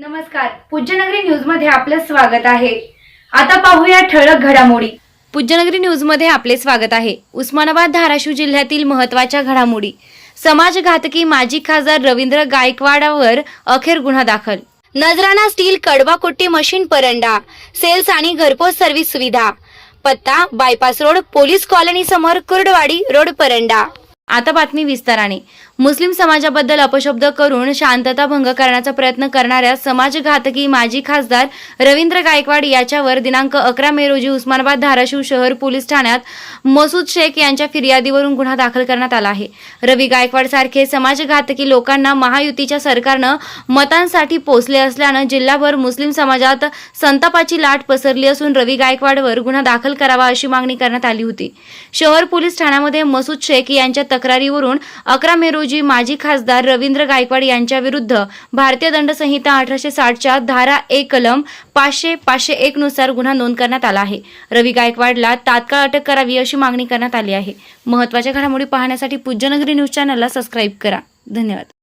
नमस्कार. पूज्यनगरी न्यूजमध्ये आपलं स्वागत आहे. आता पाहूया ठळक घडामोडी. पूज्यनगरी न्यूजमध्ये आपले स्वागत आहे. उस्मानाबाद धाराशिव जिल्ह्यातील महत्त्वाच्या घडामोडी. समाजघातकी माजी खासदार रवींद्र गायकवाडावर अखेर गुन्हा दाखल. नजराणा स्टील कडवा कोट्टी मशीन परंडा सेल्स आणि घरपोच सर्व्हिस सुविधा. पत्ता बायपास रोड पोलीस कॉलनी समोर कुर्डवाडी रोड परंडा. आता बातमी विस्ताराने. मुस्लिम समाजाबद्दल अपशब्द करून शांतता भंग करण्याचा प्रयत्न करणाऱ्या समाजघातकी माजी खासदार रवींद्र गायकवाड याच्यावर दिनांक अकरा मे रोजी उस्मानाबाद धाराशिव शहर पोलीस ठाण्यात मसूद शेख यांच्या फिर्यादीवरून गुन्हा दाखल करण्यात आला आहे. रवी गायकवाड सारखे समाजघातकी लोकांना महायुतीच्या सरकारनं मतांसाठी पोचले असल्यानं जिल्हाभर मुस्लिम समाजात संतापाची लाट पसरली असून रवी गायकवाडवर गुन्हा दाखल करावा अशी मागणी करण्यात आली होती. शहर पोलीस ठाण्यामध्ये मसूद शेख यांच्या तक्रारीवरून अकरा मे रोजी माजी खासदार रवींद्र गायकवाड यांच्या विरुद्ध भारतीय दंड संहिता अठराशे साठच्या धारा एक कलम पाचशे पाचशे एक नुसार गुन्हा नोंद करण्यात आला आहे. रवी गायकवाडला तात्काळ अटक करावी अशी मागणी करण्यात आली आहे. महत्त्वाच्या घडामोडी पाहण्यासाठी पूज्यनगरी न्यूज चॅनलला सबस्क्राईब करा. धन्यवाद.